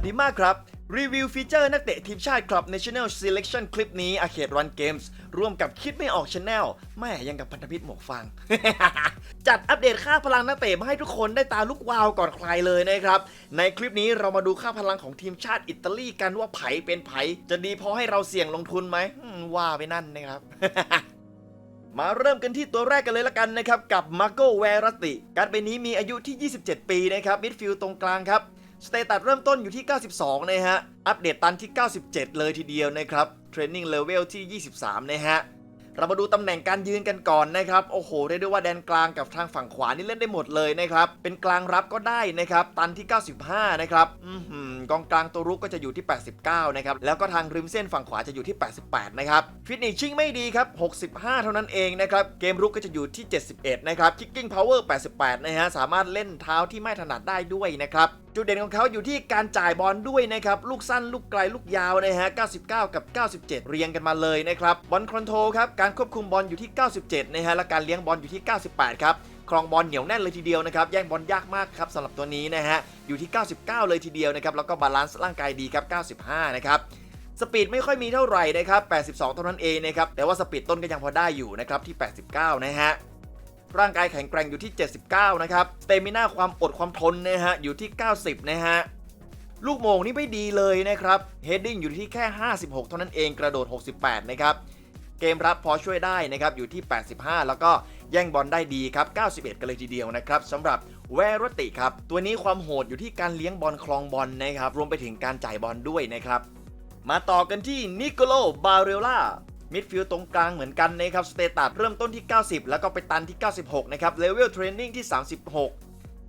วัสดีมากครับ รีวิวฟีเจอร์นักเตะทีมชาติครับ National Selection คลิปนี้ Arcade Run Games ร่วมกับคิดไม่ออก Channel แม่ยังกับพันธมิตรหมวกฟางจัดอัปเดตค่าพลังนักเตะมาให้ทุกคนได้ตาลุกวาวก่อนใครเลยนะครับ ในคลิปนี้เรามาดูค่าพลังของทีมชาติอิตาลีกันว่าไผเป็นไผ จะดีพอให้เราเสี่ยงลงทุนไหมว่าไปนั่นนะครับมาเริ่มกันที่ตัวแรกกันเลยละกันนะครับ กับมาโกเวรติ การ์ดใบนี้มีอายุที่ 27 ปีนะครับมิดฟิลด์ตรงกลางครับ สเตตัสเริ่มต้นอยู่ที่ 92 นะฮะ อัปเดตตันที่ 97 เลยทีเดียวนะครับ เทรนนิ่งเลเวลที่ 23 นะฮะ เรามาดูตำแหน่งการยืนกันก่อนนะครับ โอ้โห เรียกได้ว่าแดนกลางกับทางฝั่งขวานี่เล่นได้หมดเลยนะครับ เป็นกลางรับก็ได้นะครับ ตันที่ 95 นะครับ อือหือกองกลางตัวรุกก็จะอยู่ที่ 89 นะครับ แล้วก็ทางริมเส้นฝั่งขวาจะอยู่ที่ 88 นะครับ ฟิตเนสชิ่งไม่ดีครับ 65 เท่านั้นเองนะครับ เกมรุกก็จะอยู่ที่ 71 นะครับ คิกกิ้งพาวเวอร์ 88 นะฮะ สามารถเล่นเท้าที่ไม่ถนัดได้ด้วยนะครับ จุดเด่นของเขาอยู่ที่การจ่ายบอลด้วยนะครับ ลูกสั้นลูกไกลลูกยาวนะฮะ 99 กับ 97 เรียงกันมาเลยนะครับ บอลคอนโทรลครับ การควบคุมบอลอยู่ที่ 97 นะฮะ และการเลี้ยงบอลอยู่ที่ 98 ครับ ครองบอลเหนียวแน่นเลยทีเดียวนะครับ แย่งบอลยากมากครับสำหรับตัวนี้นะฮะ อยู่ที่ 99 เลยทีเดียวนะครับ แล้วก็บาลานซ์ร่างกายดีครับ 95 นะครับสปีดไม่ค่อยมีเท่าไหร่นะครับ 82 เท่านั้นเองนะครับ แต่ว่าสปีดต้นก็ยังพอได้อยู่นะครับที่ 89 นะฮะ ร่างกายแข็งแกร่งอยู่ที่ 79 นะครับสเตมิน่าความอดความทนนะฮะอยู่ที่ 90 นะฮะลูกโมงนี่ไม่ดีเลยนะครับเฮดดิ้งอยู่ที่แค่ 56 เท่านั้นเองกระโดด 68 นะครับเกมรับพอช่วยได้นะครับอยู่ที่ 85 แล้วก็แย่งบอลได้ดีครับ 91 กันเลยทีเดียวนะครับสำหรับแวรติครับ ตัวนี้ความโหดอยู่ที่การเลี้ยงบอลคลองบอลนะครับ รวมไปถึงการจ่ายบอลด้วยนะครับ มาต่อกันที่นิโคโลบาเรล่า มิดฟิลด์ตรงกลางเหมือนกันนะครับสเตตัสเริ่มต้นที่ 90 แล้วก็ไปตันที่ 96 นะครับเลเวลเทรนนิ่งที่ 36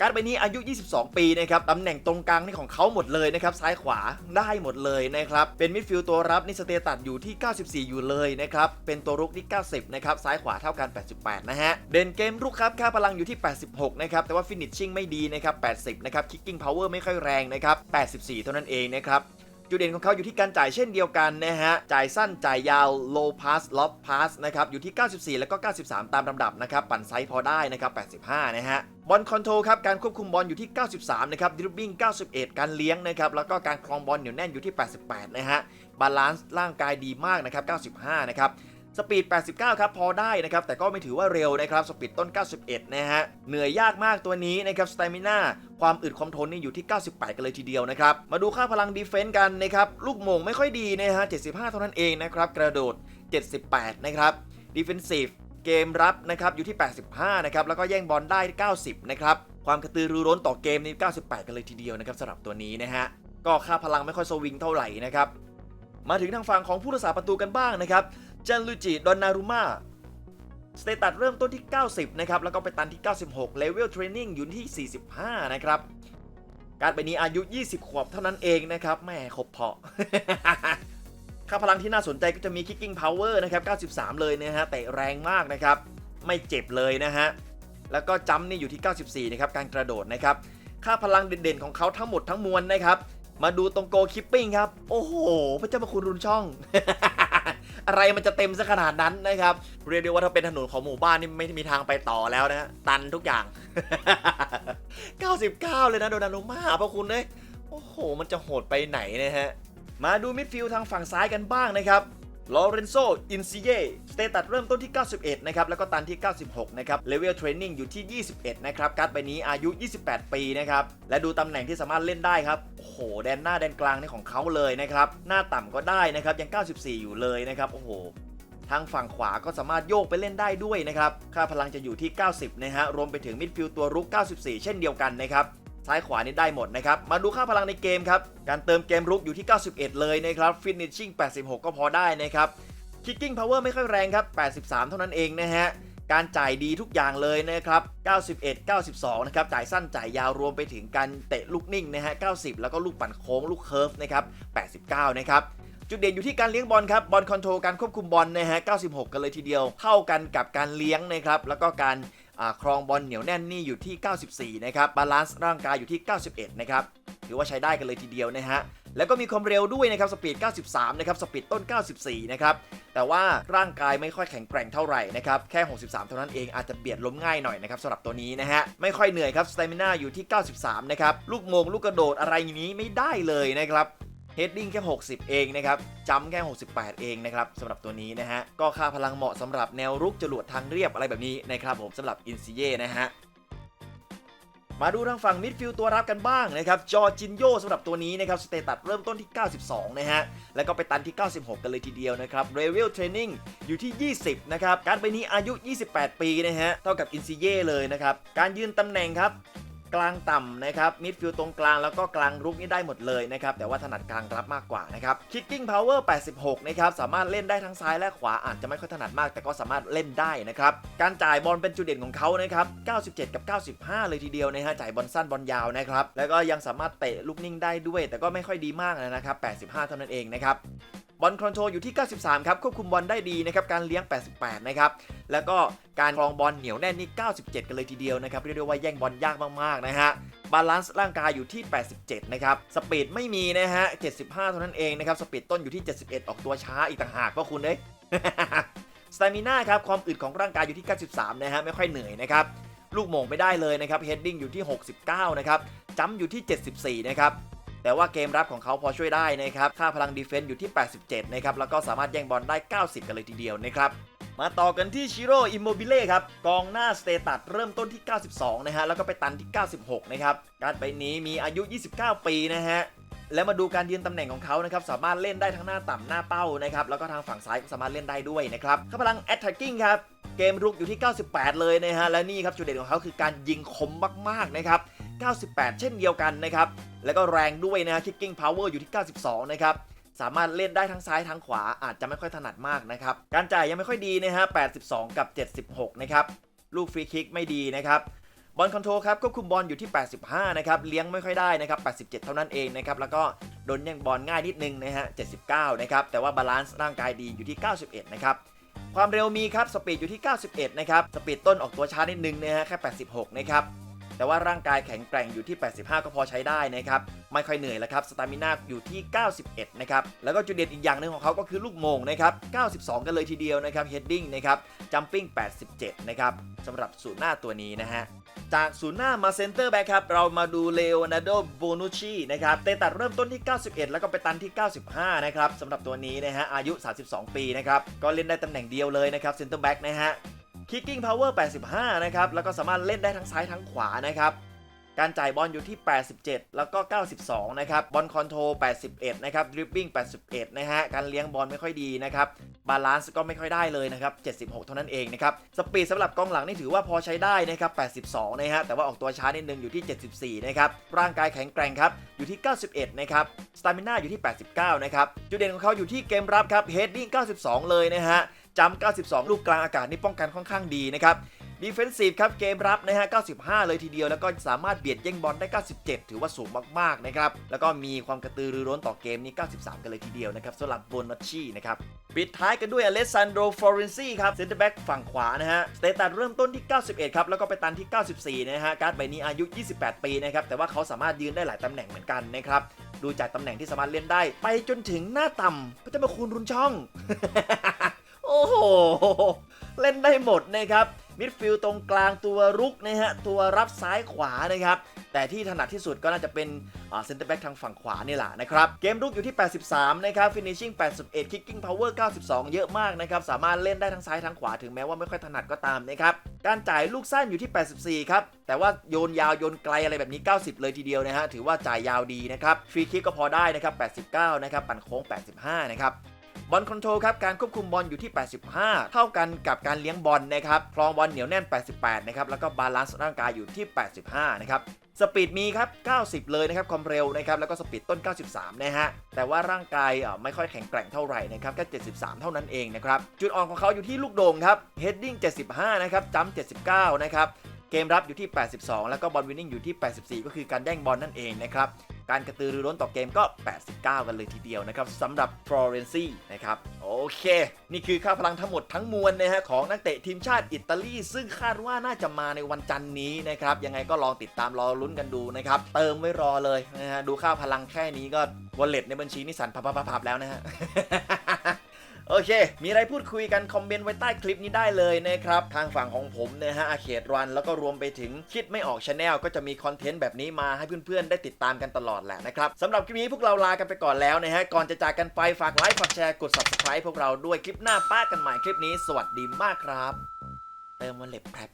การดใบนี้อายุ 22 ปีนะครับ ตำแหน่งตรงกลางนี่ของเขาหมดเลยนะครับ ซ้ายขวาได้หมดเลยนะครับ เป็นมิดฟิลด์ตัวรับนี่สเตตัสอยู่ที่ 94 อยู่เลยนะครับ เป็นตัวรุกที่ 90 นะครับ ซ้ายขวาเท่ากัน 88 นะฮะ เด่นเกมรุกครับ ค่าพลังอยู่ที่ 86 นะครับ แต่ว่าฟินิชชิ่งไม่ดีนะครับ 80 นะครับ คิกกิ้งพาวเวอร์ไม่ค่อยแรงนะครับ 84 เท่านั้นเองนะครับ จุดเด่นของเขาอยู่ที่การจ่ายเช่นเดียวกันนะฮะ จ่ายสั้นจ่ายยาว low pass lob pass นะครับอยู่ที่ 94 แล้วก็ 93 ตามลำดับนะครับ ปั่นไซส์พอได้นะครับ 85 นะฮะบอลคอนโทรลครับการควบคุมบอลอยู่ที่ 93 นะครับดริบบิ้ง91 การเลี้ยงนะครับแล้วก็การครองบอลเหนียวแน่นอยู่ที่ 88 นะฮะบาลานซ์ร่างกายดีมากนะครับ 95 นะครับ สปีด 89 ครับ พอได้นะครับ แต่ก็ไม่ถือว่าเร็วนะครับ สปีดต้น 91 นะฮะ เหนื่อยยากมากตัวนี้นะครับสเตมิน่าความอึดความทนนี่อยู่ที่ 98 กันเลยทีเดียวนะครับ มาดูค่าพลังดีเฟนต์กันนะครับ ลูกโมงไม่ค่อยดีนะฮะ 75 เท่านั้นเองนะครับ กระโดด 78 นะครับดีเฟนซีฟเกมรับนะครับอยู่ที่ 85 นะครับ แล้วก็แย่งบอลได้ 90 นะครับ ความกระตือรือร้นต่อเกมนี่ 98 กันเลยทีเดียวนะครับสำหรับตัวนี้นะฮะ ก็ค่าพลังไม่ค่อยสวิงเท่าไหร่นะครับ มาถึงทางฝั่งของผู้รักษาประตูกันบ้างนะครับ จันลูจิดอนนารุมาสเตตัสเริ่มต้นที่ 90 นะครับ แล้วก็ไปตันที่ 96 เลเวลเทรนนิ่งอยู่ที่ 45 นะครับ การดใบนี้อายุ 20 ขวบเท่านั้นเองนะครับแม่ครบเพาะค่าพลังที่น่าสนใจก็จะมี Kicking Power นะครับ 93 เลยนะฮะเตะแรงมากนะครับ ไม่เจ็บเลยนะฮะ แล้วก็จัมนี่อยู่ที่ 94 นะครับ การกระโดดนะครับ ค่าพลังเด่นๆของเขาทั้งหมดทั้งมวลนะครับ มาดูตรงโกคิปปิ้งครับ โอ้โห พระเจ้าพระคุณรุนช่อง อะไรมันจะเต็มซะขนาดนั้นนะครับ เรียกได้ว่าถ้าเป็นถนนของหมู่บ้านนี่ไม่มีทางไปต่อแล้วนะ ตันทุกอย่าง 99 เลยนะโดนารุมาพระคุณเลยโอ้โห มันจะโหดไปไหนนะฮะ มาดูมิดฟิลด์ทางฝั่งซ้ายกันบ้างนะครับ ลอเรนโซ อินซิเยสเตตัสเริ่มต้นที่ 91 นะครับ แล้วก็ตันที่ 96 นะครับ เลเวลเทรนนิ่งอยู่ที่ 21 นะครับ การ์ดใบนี้อายุ 28 ปีนะครับ และดูตำแหน่งที่สามารถเล่นได้ครับ โอ้โห แดนหน้าแดนกลางนี่ของเขาเลยนะครับ หน้าต่ำก็ได้นะครับ ยัง 94 อยู่เลยนะครับ โอ้โหทางฝั่งขวาก็สามารถโยกไปเล่นได้ด้วยนะครับ ค่าพลังจะอยู่ที่ 90 นะฮะ รวมไปถึงมิดฟิลด์ตัวรุก 94 เช่นเดียวกันนะครับ ซ้ายขวานี่ได้หมดนะครับ มาดูค่าพลังในเกมครับ การเติมเกมรุกอยู่ที่ 91 เลยนะครับ Finishing 86 ก็พอได้นะครับ Kicking Power ไม่ค่อยแรงครับ 83 เท่านั้นเองนะฮะการจ่ายดีทุกอย่างเลยนะครับ 91 92 นะครับ จ่ายสั้นจ่ายยาวรวมไปถึงการเตะลูกนิ่งนะฮะ 90 แล้วก็ลูกปั่นโค้งลูกเคิร์ฟนะครับ 89 นะครับ จุดเด่นอยู่ที่การเลี้ยงบอลครับ บอลคอนโทรลการควบคุมบอลนะฮะ 96 กันเลยทีเดียว เท่ากันกับการเลี้ยงนะครับ แล้วก็การ ครองบอลเหนียวแน่นนี่อยู่ที่ 94 นะครับ บาลานซ์ร่างกายอยู่ที่ 91 นะครับ ถือว่าใช้ได้กันเลยทีเดียวนะฮะ แล้วก็มีความเร็วด้วยนะครับ สปีด 93 นะครับ สปีดต้น 94 นะครับ แต่ว่าร่างกายไม่ค่อยแข็งแกร่งเท่าไหร่นะครับ แค่ 63 เท่านั้นเอง อาจจะเบียดล้มง่ายหน่อยนะครับสำหรับตัวนี้นะฮะ ไม่ค่อยเหนื่อยครับ สเตมิน่าอยู่ที่ 93 นะครับ ลูกโมงลูกกระโดดอะไรอย่างนี้ไม่ได้เลยนะครับ เฮดดิ้งแค่ 60 เองนะครับจัมแค่ 68 เองนะครับสำหรับตัวนี้นะฮะ ก็ค่าพลังเหมาะสำหรับแนวรุกจรวดทางเรียบอะไรแบบนี้นะครับผมสำหรับอินซิเย่นะฮะมาดูทางฝั่งมิดฟิลด์ตัวรับกันบ้างนะครับ จอร์จินโยสำหรับตัวนี้นะครับ สเตตัสเริ่มต้นที่ 92 นะฮะ แล้วก็ไปตันที่ 96 กันเลยทีเดียวนะครับ เรเวลเทรนนิ่งอยู่ที่ 20 นะครับ การไปนี้อายุ 28 ปีนะฮะ เท่ากับอินซิเย่เลยนะครับ การยืนตำแหน่งครับ กลางต่ำนะครับมิดฟิลด์ตรงกลางแล้วก็กลางรุกนี่ได้หมดเลยนะครับแต่ว่าถนัดกลางรับมากกว่านะครับ Kicking Power 86นะครับสามารถเล่นได้ทั้งซ้ายและขวาอาจจะไม่ค่อยถนัดมาก แต่ก็สามารถเล่นได้นะครับการจ่ายบอลเป็นจุดเด่นของเขานะครับ97 กับ 95 เลยทีเดียวนะฮะจ่ายบอลสั้นบอลยาวนะครับแล้วก็ยังสามารถเตะลูกนิ่งได้ด้วย แต่ก็ไม่ค่อยดีมากนะครับ85 เท่านั้นเองนะครับ บอลคอนโทรลอยู่ที่ 93 ครับควบคุมบอลได้ดีนะครับการเลี้ยง 88 นะครับแล้วก็การครองบอลเหนียวแน่นนี่ 97 กันเลยทีเดียวนะครับเรียกได้ว่าแย่งบอลยากมากๆนะฮะบาลานซ์ร่างกายอยู่ที่ 87 นะครับสปีดไม่มีนะฮะ 75 เท่านั้นเองนะครับสปีดต้นอยู่ที่ 71 ออกตัวช้าอีกต่างหากก็คุณเอ้ยส t ตมิน่าครับความอึดของร่างกายอยู่ที่ 93 นะฮะไม่ค่อยเหนื่อยนะครับลูกโมงไม่ได้เลยนะครับเฮดดิ้งอยู่ที่ 69 นะครับจัมป์อยู่ที่ 74 นะครับ แต่ว่าเกมรับของเขาพอช่วยได้นะครับ ค่าพลังดีเฟนซ์อยู่ที่ 87 นะครับ แล้วก็สามารถแย่งบอลได้ 90 กันเลยทีเดียวนะครับมาต่อกันที่ชิโร่อิมโมบิเล่ครับ กองหน้าสเตตัสเริ่มต้นที่ 92 นะฮะ แล้วก็ไปตันที่ 96 นะครับ การไปนี้มีอายุ 29 ปีนะฮะ แล้วมาดูการยืนตำแหน่งของเขานะครับ สามารถเล่นได้ทั้งหน้าต่ำหน้าเป้านะครับ แล้วก็ทางฝั่งซ้ายก็สามารถเล่นได้ด้วยนะครับค่าพลัง attacking ครับ เกมรุกอยู่ที่ 98 เลยนะฮะ และนี่ครับจุดเด่นของเขาคือการยิงคมมากๆนะครับ 98 เช่นเดียวกันนะครับ แล้วก็แรงด้วยนะฮะ kicking power อยู่ที่ 92 นะครับ สามารถเล่นได้ทั้งซ้ายทั้งขวาอาจจะไม่ค่อยถนัดมากนะครับ การจ่ายยังไม่ค่อยดีนะฮะ 82 กับ 76 นะครับ ลูกฟรีคิกไม่ดีนะครับ บอลคอนโทรลครับควบคุมบอลอยู่ที่ 85 นะครับ เลี้ยงไม่ค่อยได้นะครับ 87 เท่านั้นเองนะครับ แล้วก็โดนแย่งบอลง่ายนิดนึงนะฮะ 79 นะครับ แต่ว่าบาลานซ์ร่างกายดีอยู่ที่ 91 นะครับความเร็วมีครับ สปีดอยู่ที่ 91 นะครับ สปีดต้นออกตัวช้านิดนึงนะฮะ แค่ 86 นะครับ แต่ว่าร่างกายแข็งแกร่งอยู่ที่ 85 ก็พอใช้ได้นะครับ ไม่ค่อยเหนื่อยแล้วครับ สตามินาอยู่ที่ 91 นะครับ แล้วก็จุดเด่นอีกอย่างหนึ่งของเขาก็คือลูกโมงนะครับ 92 กันเลยทีเดียวนะครับ เฮดดิ้งนะครับ จัมปิ้ง 87 นะครับสำหรับศูนย์หน้าตัวนี้นะฮะ จากศูนย์หน้ามาเซนเตอร์แบ็คครับ เรามาดูเลโอนาร์โดโบนูชีนะครับเตะตัดเริ่มต้นที่ 91 แล้วก็ไปตันที่ 95 นะครับสำหรับตัวนี้นะฮะ อายุ 32 ปีนะครับ ก็เล่นได้ตำแหน่งเดียวเลยนะครับเซนเตอร์แบ็คนะฮะ Kicking Power 85 นะครับ แล้วก็สามารถเล่นได้ทั้งซ้ายทั้งขวานะครับ การจ่ายบอลอยู่ที่ 87 แล้วก็ 92 นะครับ บอลคอนโทรล 81 นะครับ ดริบบิ้ง 81 นะฮะ การเลี้ยงบอลไม่ค่อยดีนะครับ บาลานซ์ก็ไม่ค่อยได้เลยนะครับ 76 เท่านั้นเองนะครับ สปีดสำหรับกองหลังนี่ถือว่าพอใช้ได้นะครับ 82 นะฮะ แต่ว่าออกตัวช้านิดนึงอยู่ที่ 74 นะครับ ร่างกายแข็งแกร่งครับ อยู่ที่ 91 นะครับ สตามิน่าอยู่ที่ 89 นะครับ จุดเด่นของเขาอยู่ที่เกมรับครับ เฮดดิ้ง 92 เลยนะฮะ จัม92 ลูกกลางอากาศนี่ป้องกันค่อนข้างดีนะครับดีเฟนซีฟครับเกมรับนะฮะ 95 เลยทีเดียว แล้วก็สามารถเบียดแย่งบอลได้ 97 ถือว่าสูงมากๆนะครับ แล้วก็มีความกระตือรือร้นต่อเกมนี้ 93 กันเลยทีเดียวนะครับสำหรับโบนัชชีนะครับ ปิดท้ายกันด้วยอเลสซานโดฟอเรนซีครับเซนเตอร์แบ็กฝั่งขวานะฮะ สเตตัสเริ่มต้นที่ 91 ครับ แล้วก็ไปตันที่ 94 นะฮะ การ์ดใบนี้อายุ 28 ปีนะครับ แต่ว่าเขาสามารถยืนได้หลายตำแหน่งเหมือนกันนะครับดูจากตำแหน่งที่สามารถเล่นได้ ไปจนถึงหน้าต่ำพระเจ้าคุณรุนช่อง โอ้โห เล่นได้หมดนะครับมิดฟิลด์ตรงกลางตัวรุกนะฮะตัวรับซ้ายขวานะครับ แต่ที่ถนัดที่สุดก็น่าจะเป็นเซนเตอร์แบ็กทางฝั่งขวานี่แหละนะครับ เกมรุกอยู่ที่ 83 นะครับฟินิชชิ่ง81 คิกกิ้งพาวเวอร์ 92 เยอะมากนะครับ สามารถเล่นได้ทั้งซ้ายทั้งขวาถึงแม้ว่าไม่ค่อยถนัดก็ตามนะครับ การจ่ายลูกสั้นอยู่ที่ 84 ครับ แต่ว่าโยนยาวโยนไกลอะไรแบบนี้ 90 เลยทีเดียวนะฮะถือว่าจ่ายยาวดีนะครับฟรีคิกก็พอได้นะครับ89 นะครับปั่นโค้ง 85 นะครับ บอลคอนโทรลครับการควบคุมบอลอยู่ที่ 85 เท่ากันกับการเลี้ยงบอลนะครับครองบอลเหนียวแน่น 88 นะครับ แล้วก็บาลานซ์ร่างกายอยู่ที่ 85 นะครับสปีดมีครับ 90 เลยนะครับ ความเร็วนะครับ แล้วก็สปีดต้น 93 นะฮะ แต่ว่าร่างกายไม่ค่อยแข็งแกร่งเท่าไหร่นะครับ แค่ 73 เท่านั้นเองนะครับ จุดอ่อนของเขาอยู่ที่ลูกโด่งครับเฮดดิ้ง 75 นะครับจัมป์79 นะครับ เกมรับอยู่ที่ 82 แล้วก็บอลวินนิ่งอยู่ที่ 84 ก็คือการแย่งบอลนั่นเองนะครับ การกระตือรือร้นต่อเกมก็ 89 กันเลยทีเดียวนะครับสำหรับฟลอเรนซีนะครับโอเค นี่คือค่าพลังทั้งหมดทั้งมวลนะฮะของนักเตะทีมชาติอิตาลี ซึ่งคาดว่าน่าจะมาในวันจันทร์นี้นะครับยังไงก็ลองติดตามรอลุ้นกันดูนะครับเติมไว้รอเลยนะฮะดูค่าพลังแค่นี้ก็วอลเล็ตในบัญชีนี่สั่นพับๆๆๆแล้วนะฮะ โอเค มีอะไรพูดคุยกัน คอมเมนต์ไว้ใต้คลิปนี้ได้เลยนะครับ ทางฝั่งของผมนะฮะอาเขตรัน แล้วก็รวมไปถึงคิดไม่ออกชาแนลก็จะมีคอนเทนต์แบบนี้มาให้เพื่อนๆ ได้ติดตามกันตลอดแหละนะครับสำหรับคลิปนี้พวกเราลากันไปก่อนแล้วนะฮะ ก่อนจะจากกันไปฝากไลค์ฝากแชร์กด subscribe พวกเราด้วยคลิปหน้าป้ากันใหม่คลิปนี้ สวัสดีมากครับ เติมวันเล็บแพรบ